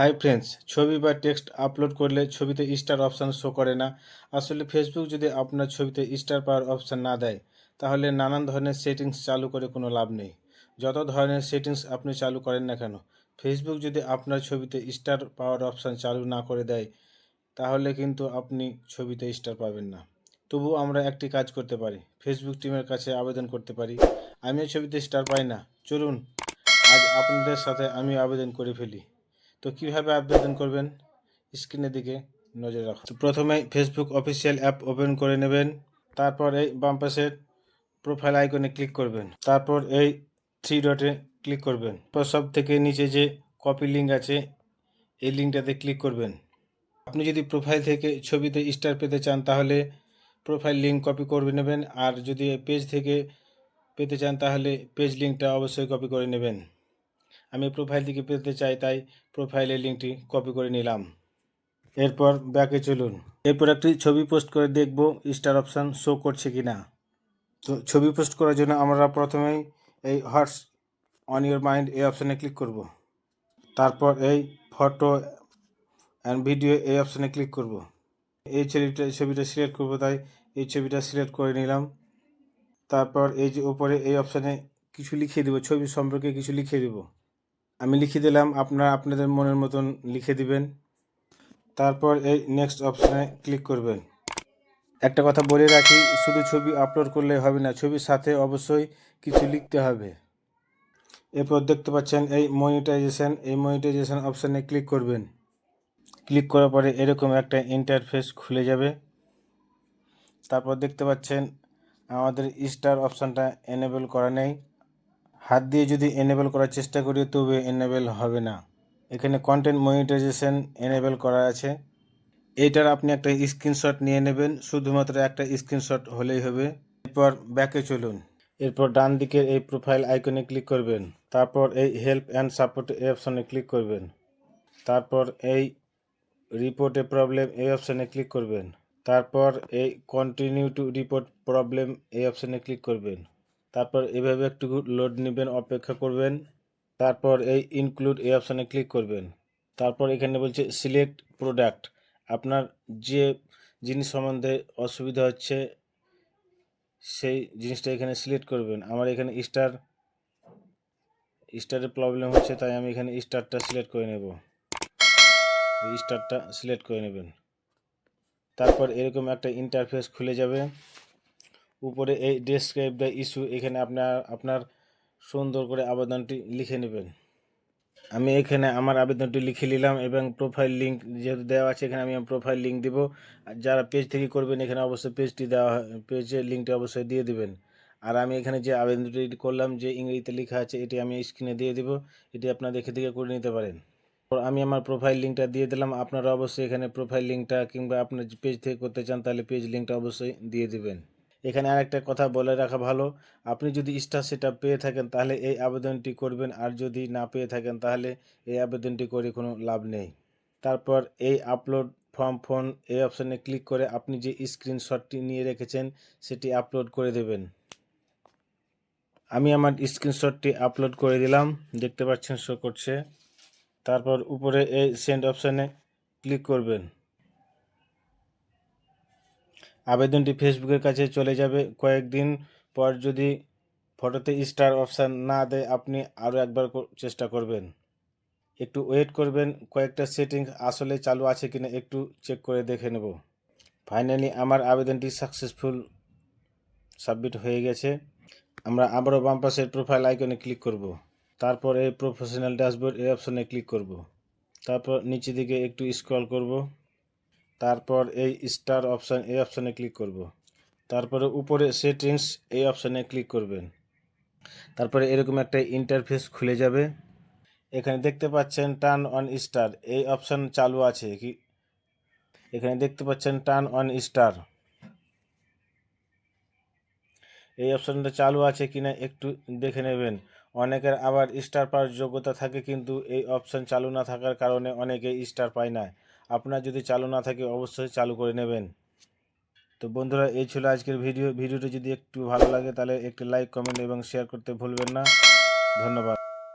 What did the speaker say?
Hi friends ছবি বা text upload করলে ছবিতে স্টার অপশান শো করে না। আসলে ফেসবুক যদি আপনার ছবিতে স্টার পাওয়ার অপশান না দেয়, তাহলে নানান ধরনের সেটিংস চালু করে কোনো লাভ নেই। যত ধরনের সেটিংস আপনি চালু করেন না কেন ফেসবুক যদি আপনার ছবিতে স্টার পাওয়ার অপশান চালু না করে দেয়, তাহলে কিন্তু আপনি ছবিতে স্টার পাবেন না। তবু আমরা একটি কাজ করতে পারি ফেসবুক টিমের কাছে আবেদন করতে পারি। আমিও ছবিতে স্টার পাই না, চলুন। আজ আপনাদের সাথে আমি আবেদন করে ফেলি। তো কীভাবে আবেদন করবেন? স্ক্রিনের দিকে নজর রাখুন। তো প্রথমে ফেসবুক অফিসিয়াল অ্যাপ ওপেন করে নেবেন। তারপর এই বাম প্রোফাইল আইকনে ক্লিক করবেন। তারপর এই থ্রি ডটে ক্লিক করবেন। তারপর সব থেকে নিচে যে কপি লিঙ্ক আছে, এই লিঙ্কটাতে ক্লিক করবেন। আপনি যদি প্রোফাইল থেকে ছবিতে স্টার পেতে চান, তাহলে প্রোফাইল লিঙ্ক কপি করে নেবেন। আর যদি পেজ থেকে পেতে চান, তাহলে পেজ লিঙ্কটা অবশ্যই কপি করে নেবেন। আমি প্রোফাইল থেকে পেতে চাই, তাই প্রোফাইলের লিঙ্কটি কপি করে নিলাম। এরপর ব্যাকে চলুন। এরপর একটি ছবি পোস্ট করে দেখব স্টার অপশান শো করছে কি না তো ছবি পোস্ট করার জন্য আমরা প্রথমেই এই হার্টস অন ইউর মাইন্ড এই অপশানে ক্লিক করব। তারপর এই ফটো অ্যান্ড ভিডিও এই অপশানে ক্লিক করব। এই ছবিটা ছবিটা সিলেক্ট করব, তাই এই ছবিটা সিলেক্ট করে নিলাম। তারপর এই যে উপরে এই অপশানে কিছু লিখে দেবো, ছবি সম্পর্কে কিছু লিখে দেবো। আমি লিখে দিলাম, আপনারা আপনাদের মনের মতন লিখে দিবেন। তারপর এই নেক্সট অপশানে ক্লিক করবেন। একটা কথা বলে রাখি, শুধু ছবি আপলোড করলে হবে না, ছবির সাথে অবশ্যই কিছু লিখতে হবে। এরপর দেখতে পাচ্ছেন এই মনিটাইজেশান এই মনিটাইজেশান অপশানে ক্লিক করবেন। ক্লিক করার পরে এরকম একটা ইন্টারফেস খুলে যাবে। তারপর দেখতে পাচ্ছেন, আমাদের স্টার অপশানটা এনেবল করা নেই। হাত দিয়ে যদি এনেবল করার চেষ্টা করি, তবে এনেবল হবে না। এখানে কন্টেন্ট মনিটাইজেশন এনেবল করা আছে। এইটার আপনি একটা স্ক্রিনশট নিয়ে নেবেন, শুধুমাত্র একটা স্ক্রিনশট হলেই হবে। এরপর ব্যাকে চলুন। এরপর ডান দিকের এই প্রোফাইল আইকনে ক্লিক করবেন। তারপর এই হেল্প অ্যান্ড সাপোর্ট অপশনে ক্লিক করবেন। তারপর এই রিপোর্টে প্রবলেম এই অপশানে ক্লিক করবেন। তারপর এই কন্টিনিউ টু রিপোর্ট প্রবলেম এই অপশানে ক্লিক করবেন। তারপর এভাবে একটু লোড নেবেন, অপেক্ষা করবেন। তারপর এই ইনক্লুড এই অপশানে ক্লিক করবেন। তারপর এখানে বলছে সিলেক্ট প্রোডাক্ট আপনার যে জিনিস সম্বন্ধে অসুবিধা হচ্ছে, সেই জিনিসটা এখানে সিলেক্ট করবেন। আমার এখানে স্টার স্টারের প্রবলেম হচ্ছে, তাই আমি এখানে স্টারটা সিলেক্ট করে নেব। স্টারটা সিলেক্ট করে নেবেন। তারপর এরকম একটা ইন্টারফেস খুলে যাবে। উপরে এই ডেসক্রাইব দ্য ইস্যু এখানে আপনার আপনার সুন্দর করে আবেদনটি লিখে নেবেন। আমি এখানে আমার আবেদনটি লিখে নিলাম এবং প্রোফাইল লিঙ্ক যেহেতু দেওয়া আছে, এখানে আমি প্রোফাইল লিঙ্ক দিব। যারা পেজ থেকে করবেন, এখানে অবশ্যই পেজটি দেওয়া পেজের লিঙ্কটি অবশ্যই দিয়ে দিবেন। আর আমি এখানে যে আবেদনটি করলাম, যে ইংরেজিতে লেখা আছে, এটি আমি স্ক্রিনে দিয়ে দিব। এটি আপনারা দেখে দেখে করে নিতে পারেন। আমি আমার প্রোফাইল লিঙ্কটা দিয়ে দিলাম। আপনারা অবশ্যই এখানে প্রোফাইল লিঙ্কটা কিংবা আপনার পেজ থেকে করতে চান, তাহলে পেজ লিঙ্কটা অবশ্যই দিয়ে দিবেন। এখানে আরেকটা কথা বলে রাখা ভালো। আপনি যদি স্টার সেটা পেয়ে থাকেন, তাহলে এই আবেদনটি করবেন। আর যদি না পেয়ে থাকেন, তাহলে এই আবেদনটি করে কোনো লাভ নেই। তারপর এই আপলোড ফর্ম ফোন এই অপশানে ক্লিক করে আপনি যে স্ক্রিনশটটি নিয়ে রেখেছেন, সেটি আপলোড করে দেবেন। আমি আমার স্ক্রিনশটটি আপলোড করে দিলাম। দেখতে পাচ্ছেন শো করছে। তারপর উপরে এই সেন্ড অপশানে ক্লিক করবেন। আবেদনটি ফেসবুকের কাছে চলে যাবে। কয়েকদিন পর যদি ফটোতে স্টার অপশান না দেয়, আপনি আরও একবার চেষ্টা করবেন। একটু ওয়েট করবেন, কয়েকটা সেটিংস আসলে চালু আছে কিনা একটু চেক করে দেখে নেব। ফাইনালি আমার আবেদনটি সাকসেসফুল সাবমিট হয়ে গেছে। আমরা আবারও বাম পাশের প্রোফাইল আইকনে ক্লিক করব। তারপর এই প্রফেশনাল ড্যাশবোর্ড এই অপশানে ক্লিক করব। তারপর নিচে দিকে একটু স্ক্রল করব। তারপর এই স্টার অপশান, এই অপশানে ক্লিক করব। তারপরে উপরে সেটিংস, এই অপশানে ক্লিক করবেন। তারপরে এরকম একটা ইন্টারফেস খুলে যাবে। এখানে দেখতে পাচ্ছেন টার্ন অন স্টার এই অপশান চালু আছে কি? এখানে দেখতে পাচ্ছেন টার্ন অন স্টার এই অপশানটা চালু আছে কিনা একটু দেখে নেবেন। অনেকের আবার স্টার পাওয়ার যোগ্যতা থাকে, কিন্তু এই অপশান চালু না থাকার কারণে অনেকে স্টার পায় না। আপনার যদি চালু না থাকে, অবশ্যই চালু করে নেবেন। তো বন্ধুরা, এই ছিল আজকের ভিডিও। ভিডিওটি যদি একটু ভালো লাগে, তাহলে একটি লাইক কমেন্ট এবং শেয়ার করতে ভুলবেন না। ধন্যবাদ।